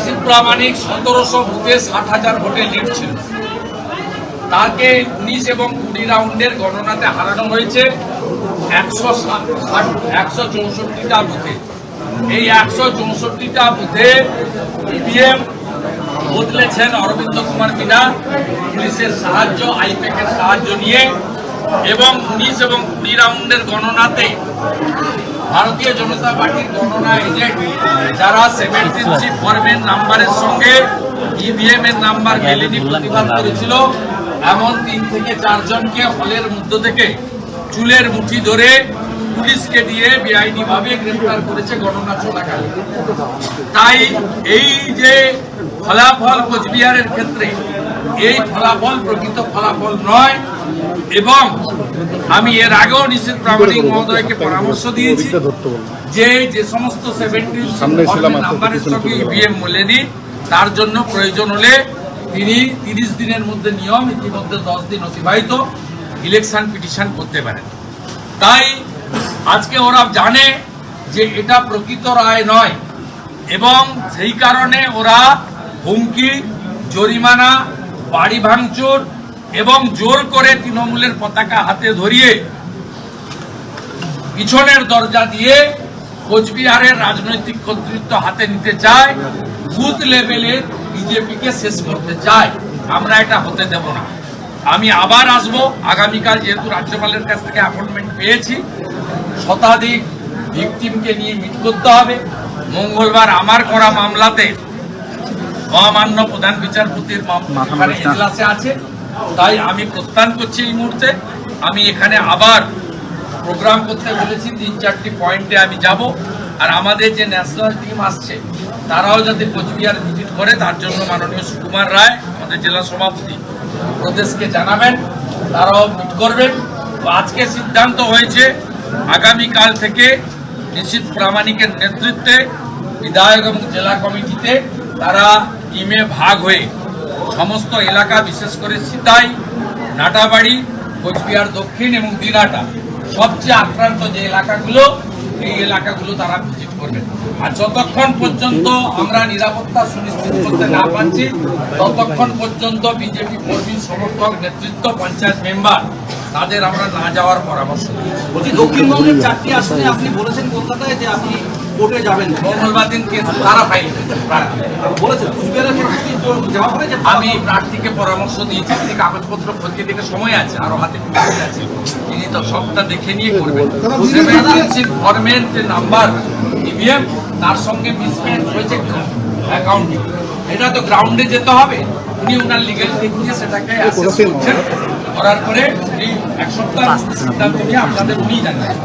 নিশীত প্রামাণিক সতেরোশো বুথে ষাট হাজার ভোটে লিড ছিল। তাকে উনিশ এবং কুড়ি রাউন্ডের গণনাতে হারানো হয়েছে একশো একশো চৌষট্টিটা বুথে। এই একশো চৌষট্টিটা বুথে ইভিএম বদলেছেন অরবিন্দ কুমার মিনা। পুলিশের সাহায্য, আইপ্যাকের সাহায্য নিয়ে এবং উনিশ এবং কুড়ি রাউন্ডের গণনাতে ভারতীয় জনতা পার্টির গণনা এজেন্ট যারা সেভেন্টিন সি ফর্মের নাম্বারের সঙ্গে ইভিএম এর নাম্বার মেলেনি প্রতিবাদ করেছিল। এমন তিন থেকে চারজনকে হলের মধ্য থেকে চুলের মুঠি ধরে পুলিশকে দিয়ে বেআইনি ভাবে গ্রেফতার করেছে গণনা চলাকালে। তাই এই যে ফলাফল কোচবিহারের ক্ষেত্রে এই ফলাফল প্রকৃত ফলাফল নয়। এবং আমি এর আগেও নিশ্চিত প্রামাণিক মহোদয়কে পরামর্শ দিয়েছি যে যে সমস্ত সেভেন্টি নাম্বারের সঙ্গে ইভিএম মেলেনি। তার জন্য প্রয়োজন হলে তিনি তিরিশ দিনের মধ্যে নিয়ম ইতিমধ্যে দশ দিন অতিবাহিত ইলেকশন পিটিশন করতে পারেন। তাই আজকে ওরা জানে যে এটা প্রকৃত রায় নয়। এবং সেই কারণে ওরা হুমকি জরিমানা বাড়ি ভাঙচুর এবং জোর করে তৃণমূলের পতাকা হাতে ধরিয়ে পিছনের দরজা দিয়ে কোচবিহারের রাজনৈতিক কর্তৃত্ব হাতে নিতে চায়, বুথ লেভেলে বিজেপিকে শেষ করতে চায়। আমরা এটা হতে দেব না। আমি আবার আসব। আগামীকাল যেহেতু রাজ্যপালের কাছ থেকে অ্যাপয়েন্টমেন্ট পেয়েছি, শতাধিক ভিকটিমকে নিয়ে মিট করতে হবে। মঙ্গলবার আমার করা মামলাতে মহামান্য প্রধান বিচারপতির এজলাসে আছে। তাই আমি প্রস্থান করছি এই মুহূর্তে। আমি এখানে আবার প্রোগ্রাম করতে বলেছি তিন চারটি পয়েন্টে আমি যাব। আর আমাদের যে ন্যাশনাল টিম আসছে তারাও যাতে কোচবিহার ভিজিট করে তার জন্য মাননীয় সুকুমার রায় আমাদের জেলা সভাপতি প্রদেশকে জানাবেন। তারাও মিট করবেন। তো আজকে সিদ্ধান্ত হয়েছে আগামীকাল থেকে নিশ্চিত প্রামাণিকের নেতৃত্বে বিধায়ক এবং জেলা কমিটিতে তারা টিমে ভাগ হয়ে সমস্ত এলাকা, বিশেষ করে সিতাই, নাটাবাড়ি, কোচবিহার দক্ষিণ এবং দিনাটা, সবচেয়ে আক্রান্ত যে এলাকাগুলো, এই এলাকাগুলো তারা ভিজিট করবেন। আর যতক্ষণ পর্যন্ত আমরা নিরাপত্তা সুনিশ্চিত করতে না পারছি, ততক্ষণ পর্যন্ত বিজেপি কর্মী, সমর্থক, নেতৃত্ব, পঞ্চায়েত মেম্বার, তাদের আমরা না যাওয়ার পরামর্শ দিচ্ছি। দক্ষিণবঙ্গের চারটি আসনে আপনি বলেছেন কলকাতায় যে আপনি কোর্টে যাবেন। মঙ্গলবার দিন কেস তারা ফাইল কুচবিহারের ক্ষেত্রে যাওয়া হবে আমি প্রার্থীকে পরামর্শ দিয়েছি তিনি কাগজপত্র খতিয়ে দেখে সময় আছে আরও হাতে আছে। তিনি তো সবটা দেখে নিয়ে করবেন। ফর্মের যে নাম্বার ইভিএম তার সঙ্গে মিসম্যাচ হয়েছে অ্যাকাউন্টিং এটা তো গ্রাউন্ডে যেতে হবে। উনি ওনার লিগেল দিক দিয়ে সেটাকে করছেন। করার পরে এক সপ্তাহ সিদ্ধান্ত নিয়ে আপনাদের উনি জানাবেন।